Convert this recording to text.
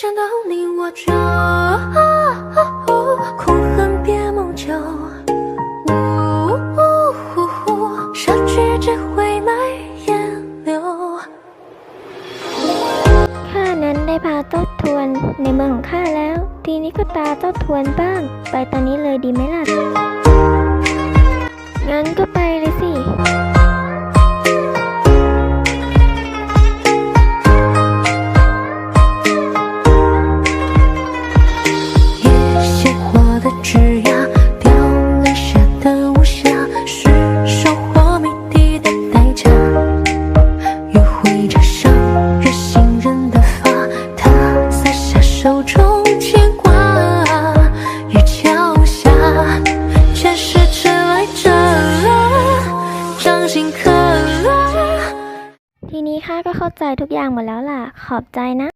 想到你我就空恨别梦久，呜呜呼呼，失去只会埋烟柳。 ข้านั้นได้พาเจ้าทวนในเมืองของข้าแล้ว ทีนี้ก็ตาเจ้าทวนบ้าง ไปตอนนี้เลยดีไหมล่ะ 手中牵挂。雨桥下，前世迟来者，掌心刻。 ทีนี้ข้าก็เข้าใจทุกอย่างหมดแล้วล่ะ ขอบใจนะ